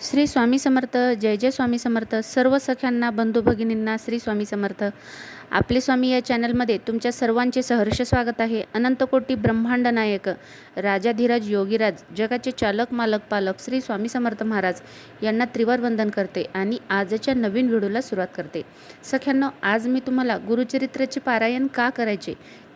श्री स्वामी समर्थ जय जय स्वामी समर्थ सर्व सख्यांना बंधू भगिनींना श्री स्वामी समर्थ. आपले स्वामी या चॅनलमध्ये तुमच्या सर्वांचे सहर्ष स्वागत आहे. अनंतकोटी ब्रह्मांड नायक राजाधीराज योगीराज जगाचे चालक मालक पालक श्री स्वामी समर्थ महाराज यांना त्रिवार वंदन करते आणि आजच्या नवीन व्हिडिओला सुरुवात करते. सख्यांनो आज मी तुम्हाला गुरुचरित्राचे पारायण का करायचे?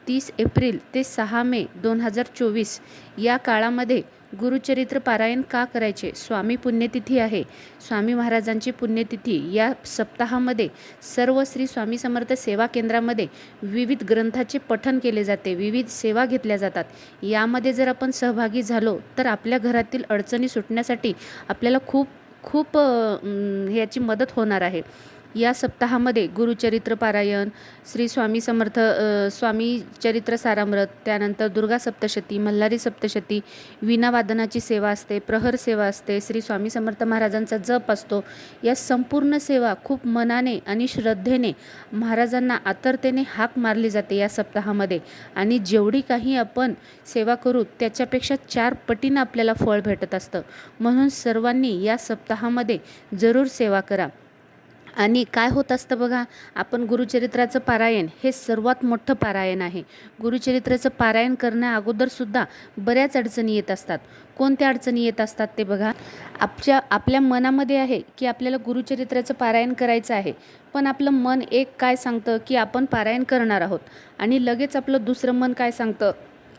तीस एप्रिल ते सहा मे दोन हजार चोवीस या काळामध्ये गुरुचरित्र पारायण का करायचे? स्वामी पुण्यतिथी आहे. स्वामी महाराजांची पुण्यतिथी या सप्ताहामध्ये सर्व श्री स्वामी समर्थ सेवा केंद्रामध्ये विविध ग्रंथाचे पठन केले जाते. विविध सेवा घेतल्या जातात. यामध्ये जर आपण सहभागी झालो तर आपल्या घरातील अडचणी सुटण्यासाठी आपल्याला खूप खूप ह्याची याची मदत होणार आहे. या सप्ताहामध्ये गुरुचरित्र पारायण श्री स्वामी समर्थ स्वामी चरित्र सारामृत त्यानंतर दुर्गा सप्तशती मल्हारी सप्तशती वीणावादनाची सेवा असते प्रहर सेवा असते श्री स्वामी समर्थ महाराजांचा जप असतो. या संपूर्ण सेवा खूप मनाने आणि श्रद्धेने महाराजांना आतरतेने हाक मारली जाते या सप्ताहामध्ये. आणि जेवढी काही आपण सेवा करू त्याच्यापेक्षा चार पटीनं आपल्याला फळ भेटत असतं. म्हणून सर्वांनी या सप्ताहामध्ये जरूर सेवा करा. आणि काय होत असतं बघा आपण गुरुचरित्राचं पारायण हे सर्वात मोठं पारायण आहे. गुरुचरित्राचं पारायण करण्या अगोदरसुद्धा बऱ्याच अडचणी येत असतात. कोणत्या अडचणी येत असतात ते बघा. आपल्या आपल्या मनामध्ये आहे की आपल्याला गुरुचरित्राचं पारायण करायचं आहे. पण आपलं मन एक काय सांगतं की आपण पारायण करणार आहोत. आणि लगेच आपलं दुसरं मन काय सांगतं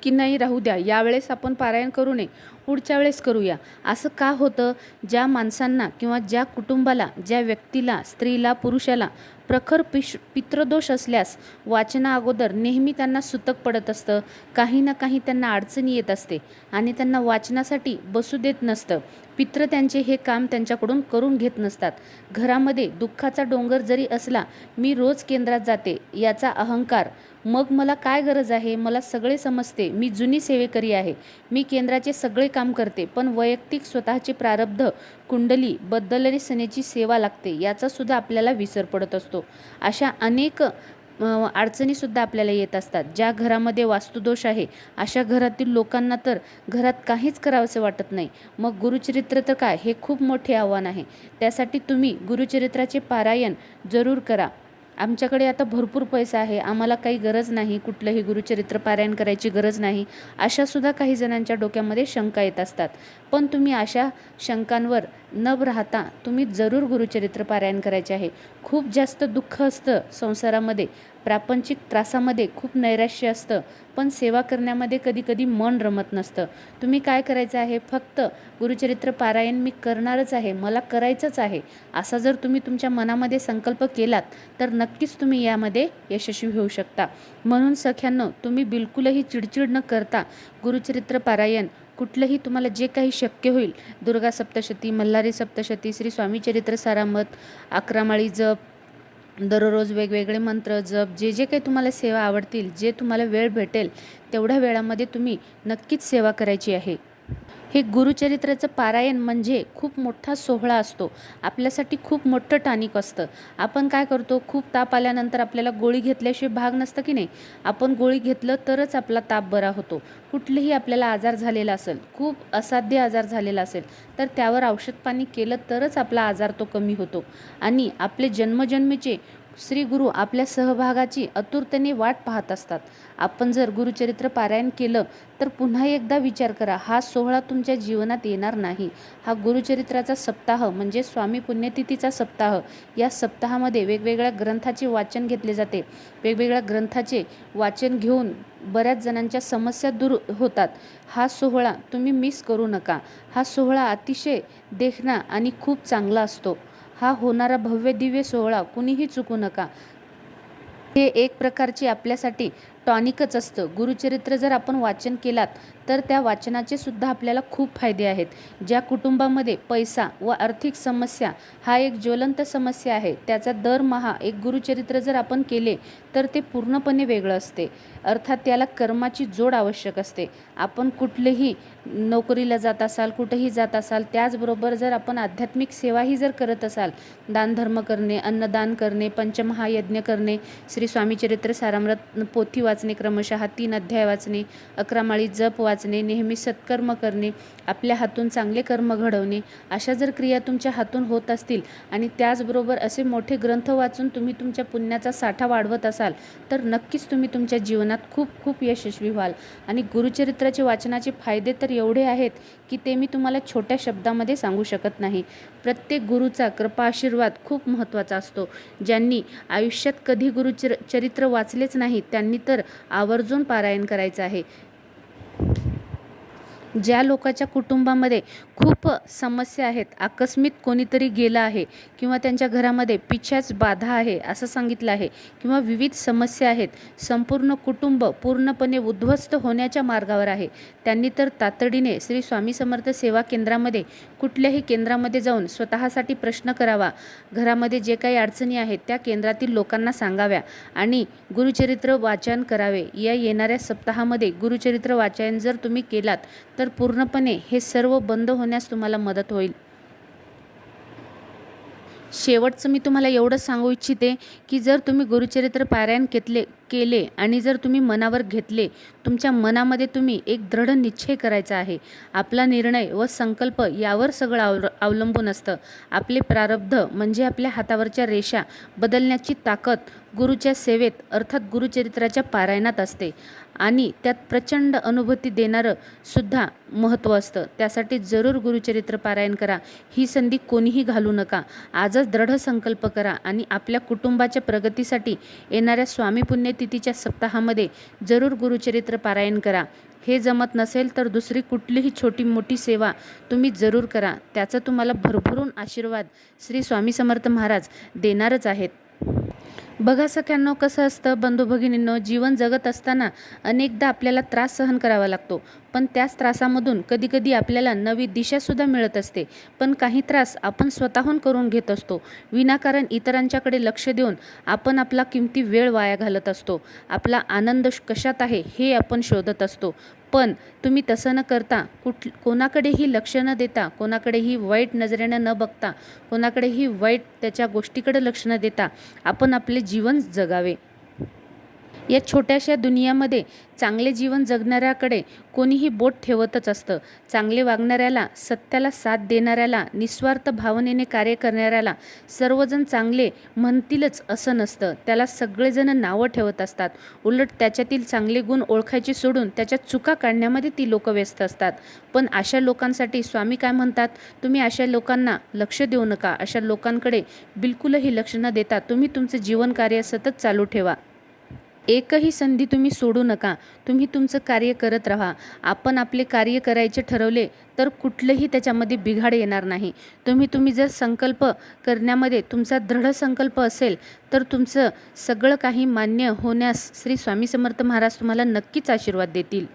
की नाही राहू द्या यावेळेस आपण पारायण करू नये. पुढच्या वेळेस करूया. असं का होतं? ज्या माणसांना किंवा ज्या कुटुंबाला ज्या व्यक्तीला स्त्रीला पुरुषाला प्रखर पिश पितृदोष असल्यास वाचना अगोदर नेहमी त्यांना सुतक पडत असतं. काही ना काही त्यांना अडचणी येत असते आणि त्यांना वाचनासाठी बसू देत नसतं. पित्र त्यांचे हे काम त्यांच्याकडून करून घेत नसतात. घरामध्ये दुःखाचा डोंगर जरी असला मी रोज केंद्रात जाते याचा अहंकार. मग मला काय गरज आहे? मला सगळे समजते. मी जुनी सेवेकरी आहे. मी केंद्राचे सगळे काम करते पण वैयक्तिक स्वतःचे प्रारब्ध कुंडली बदलणे सनेची सेवा लागते याचा सुद्धा आपल्याला विसर पडत असतो. अशा अनेक अडचणीसुद्धा आपल्याला येत असतात. ज्या घरामध्ये वास्तुदोष आहे अशा घरातील लोकांना तर घरात काहीच करावंसे वाटत नाही. मग गुरुचरित्र तर काय? हे खूप मोठे आव्हान आहे. त्यासाठी तुम्ही गुरुचरित्राचे पारायण जरूर करा. आमच्याकडे आता भरपूर पैसा आहे. आम्हाला काही गरज नाही. कुठलंही गुरुचरित्र पारायण करायची गरज नाही. अशासुद्धा काही जणांच्या डोक्यामध्ये शंका येत असतात. पण तुम्ही अशा शंकांवर न राहता तुम्ही जरूर गुरुचरित्र पारायण करायचे आहे. खूप जास्त दुःख असतं संसारामध्ये. प्रापंचिक त्रासामध्ये खूप नैराश्य असतं. पण सेवा करण्यामध्ये कधी कधी मन रमत नसतं. तुम्ही काय करायचं आहे? फक्त गुरुचरित्र पारायण मी करणारच आहे. मला करायचंच आहे. असा जर तुम्ही तुमच्या मनामध्ये संकल्प केलात तर नक्कीच तुम्ही यामध्ये यशस्वी होऊ शकता. म्हणून सख्यांनो तुम्ही बिलकुलही चिडचिड न करता गुरुचरित्र पारायण कुठलंही तुम्हाला जे काही शक्य होईल दुर्गा सप्तशती मल्हारी सप्तशती श्री स्वामी चरित्र सारामत अकरामाळी जप दररोज वेगवेगळे मंत्र जप जे जे काही तुम्हाला सेवा आवडतील जे तुम्हाला वेळ भेटेल तेवढ्या वेळामध्ये तुम्ही नक्कीच सेवा करायची आहे. हे गुरुचरित्राचं पारायण म्हणजे खूप मोठा सोहळा असतो. आपल्यासाठी खूप मोठं टानिक असतं. आपण काय करतो खूप ताप आल्यानंतर आपल्याला गोळी घेतल्याशिवाय भाग नसतं की नाही? आपण गोळी घेतलं तरच आपला ताप बरा होतो. कुठलेही आपल्याला आजार झालेला असेल खूप असाध्य आजार झालेला असेल तर त्यावर औषध पाणी केलं तरच आपला आजार तो कमी होतो. आणि आपले जन्मजन्मीचे श्री गुरु आपल्या सहभागाची आतुरतेने वाट पाहत असतात. आपण जर गुरुचरित्र पारायण केलं तर पुन्हा एकदा विचार करा हा सोहळा तुमच्या जीवनात येणार नाही. हा गुरुचरित्राचा सप्ताह म्हणजे स्वामी पुण्यतिथीचा सप्ताह या सप्ताहामध्ये वेगवेगळ्या ग्रंथाचे वाचन घेतले जाते. वेगवेगळ्या ग्रंथाचे वाचन घेऊन बऱ्याच जणांच्या समस्या दूर होतात. हा सोहळा तुम्ही मिस करू नका. हा सोहळा अतिशय देखणा आणि खूप चांगला असतो. हा होणारा भव्य दिव्य सोहळा कुणीही चुकू नका. हे एक प्रकारची आपल्यासाठी टॉनिकच असतं. गुरुचरित्र जर आपण वाचन केलात तर त्या वाचनाचे सुद्धा आपल्याला खूप फायदे आहेत. ज्या कुटुंबामध्ये पैसा व आर्थिक समस्या हा एक ज्वलंत समस्या आहे त्याचा दरमहा एक गुरुचरित्र जर आपण केले तर ते पूर्णपणे वेगळं असते. अर्थात त्याला कर्माची जोड आवश्यक असते. आपण कुठलेही नोकरीला जात असाल कुठेही जात असाल त्याचबरोबर जर आपण आध्यात्मिक सेवाही जर करत असाल दानधर्म करणे अन्नदान करणे पंचमहायज्ञ करणे श्री स्वामीचरित्र सारामृत पोथी वाचणे क्रमशः तीन अध्याय वाचणे अकरा माळी जप वाचणे नेहमी सत्कर्म करणे आपल्या हातून चांगले कर्म घडवणे अशा जर क्रिया तुमच्या हातून होत असतील आणि त्याचबरोबर असे मोठे ग्रंथ वाचून तुम्ही तुमच्या पुण्याचा साठा वाढवत असाल तर नक्कीच तुम्ही तुमच्या जीवनात खूप खूप यशस्वी व्हाल. आणि गुरुचरित्राचे वाचनाचे फायदे तर एवढे आहेत की ते मी तुम्हाला छोट्या शब्दामध्ये सांगू शकत नाही. प्रत्येक गुरुचा कृपा आशीर्वाद खूप महत्त्वाचा असतो. ज्यांनी आयुष्यात कधी गुरुचर चरित्र वाचलेच नाही त्यांनी तर आवर्जून पारायण करायचं आहे. ज्या लोकाच्या कुटुंबामध्ये खूप समस्या आहेत आकस्मित कोणीतरी गेलं आहे किंवा त्यांच्या घरामध्ये पिछ्याच बाधा आहे असं सांगितलं आहे किंवा विविध समस्या आहेत संपूर्ण कुटुंब पूर्णपणे उद्ध्वस्त होण्याच्या मार्गावर आहे त्यांनी तर तातडीने श्री स्वामी समर्थ सेवा केंद्रामध्ये कुठल्याही केंद्रामध्ये जाऊन स्वतःसाठी प्रश्न करावा घरामध्ये जे काही अडचणी आहेत त्या केंद्रातील लोकांना सांगाव्या आणि गुरुचरित्र वाचन करावे. या येणाऱ्या सप्ताहामध्ये गुरुचरित्र वाचन जर तुम्ही केलात तर तर पूर्णपणे हे सर्व बंद होण्यास तुम्हाला मदत होईल. शेवटचं मी तुम्हाला एवढं सांगू इच्छिते की जर तुम्ही गुरुचरित्र पारायण घेतले केले आणि जर तुम्ही मनावर घेतले तुमच्या मनामध्ये तुम्ही एक दृढ निश्चय करायचा आहे. आपला निर्णय व संकल्प यावर सगळं अव अवलंबून असतं. आपले प्रारब्ध म्हणजे आपल्या हातावरच्या रेषा बदलण्याची ताकद गुरुच्या सेवेत अर्थात गुरुचरित्राच्या पारायणात असते. आणि त्यात प्रचंड अनुभूती देणारं सुद्धा महत्त्व असतं. त्यासाठी जरूर गुरुचरित्र पारायण करा. ही संधी कोणीही घालू नका. आजच दृढ संकल्प करा आणि आपल्या कुटुंबाच्या प्रगतीसाठी येणाऱ्या स्वामी तिथीच्या सप्ताहामध्ये जरूर गुरुचरित्र पारायण करा. हे जमत नसेल तर दुसरी कुठलीही छोटी मोठी सेवा तुम्ही जरूर करा. त्याचा तुम्हाला भरभरून आशीर्वाद श्री स्वामी समर्थ महाराज देणारच आहेत. बघा सख्यांनो कसं असतं बंधू भगिनींनो जीवन जगत असताना अनेकदा आपल्याला त्रास सहन करावा लागतो. पण त्याच त्रासामधून कधीकधी आपल्याला नवी दिशासुद्धा मिळत असते. पण काही त्रास आपण स्वतःहून करून घेत असतो. विनाकारण इतरांच्याकडे लक्ष देऊन आपण आपला किमती वेळ वाया घालत असतो. आपला आनंद कशात आहे हे आपण शोधत असतो. पण तुम्ही तसं न करता कुठ कोणाकडेही लक्ष न देता कोणाकडेही वाईट नजरेनं न बघता कोणाकडेही वाईट त्याच्या गोष्टीकडे लक्ष न देता आपण आपले जीवन जगावे. या छोट्याशा दुनियामध्ये चांगले जीवन जगणाऱ्याकडे कोणीही बोट ठेवतच असतं. चांगले वागणाऱ्याला सत्याला साथ देणाऱ्याला निस्वार्थ भावनेने कार्य करणाऱ्याला सर्वजण चांगले म्हणतीलच असं नसतं. त्याला सगळेजण नावं ठेवत असतात. उलट त्याच्यातील चांगले गुण ओळखायचे सोडून त्याच्या चुका काढण्यामध्ये ती लोक व्यस्त असतात. पण अशा लोकांसाठी स्वामी काय म्हणतात? तुम्ही अशा लोकांना लक्ष देऊ नका. अशा लोकांकडे बिलकुलही लक्ष न देता तुम्ही तुमचं जीवन कार्य सतत चालू ठेवा. एकही संधी तुम्ही सोडू नका. तुम्ही तुमचं कार्य करत राहा. आपण आपले कार्य करायचे ठरवले तर कुठलंही त्याच्यामध्ये बिघाड येणार नाही. तुम्ही तुम्ही जर संकल्प करण्यामध्ये तुमचा दृढ संकल्प असेल तर तुमचं सगळं काही मान्य होण्यास श्री स्वामी समर्थ महाराज तुम्हाला नक्कीच आशीर्वाद देतील.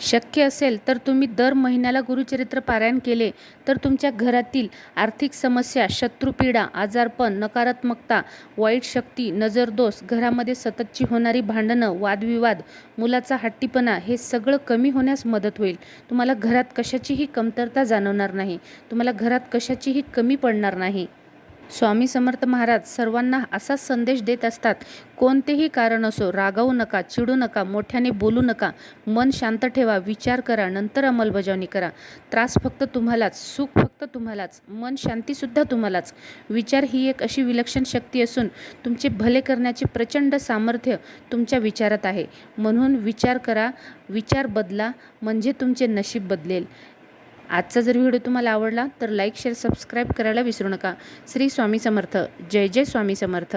शक्य असेल तर तुम्ही दर महिन्याला गुरुचरित्र पारायण केले तर तुमच्या घरातील आर्थिक समस्या शत्रुपीडा आजारपण नकारात्मकता वाईट शक्ती नजरदोष घरामध्ये सततची होणारी भांडणं वादविवाद मुलाचा हट्टीपणा हे सगळं कमी होण्यास मदत होईल. तुम्हाला घरात कशाचीही कमतरता जाणवणार नाही. तुम्हाला घरात कशाचीही कमी पडणार नाही. स्वामी समर्थ महाराज सर्वांना असाच संदेश देत असतात कोणतेही कारण असो रागावू नका चिडू नका मोठ्याने बोलू नका मन शांत ठेवा विचार करा नंतर अंमलबजावणी करा. त्रास फक्त तुम्हालाच सुख फक्त तुम्हालाच मन शांतीसुद्धा तुम्हालाच. विचार ही एक अशी विलक्षण शक्ती असून तुमचे भले करण्याचे प्रचंड सामर्थ्य तुमच्या विचारात आहे. म्हणून विचार करा विचार बदला म्हणजे तुमचे नशीब बदलेल. आजचा जर व्हिडिओ तुम्हाला आवडला तर लाईक शेअर सबस्क्राईब करायला विसरू नका. श्री स्वामी समर्थ. जय जय स्वामी समर्थ.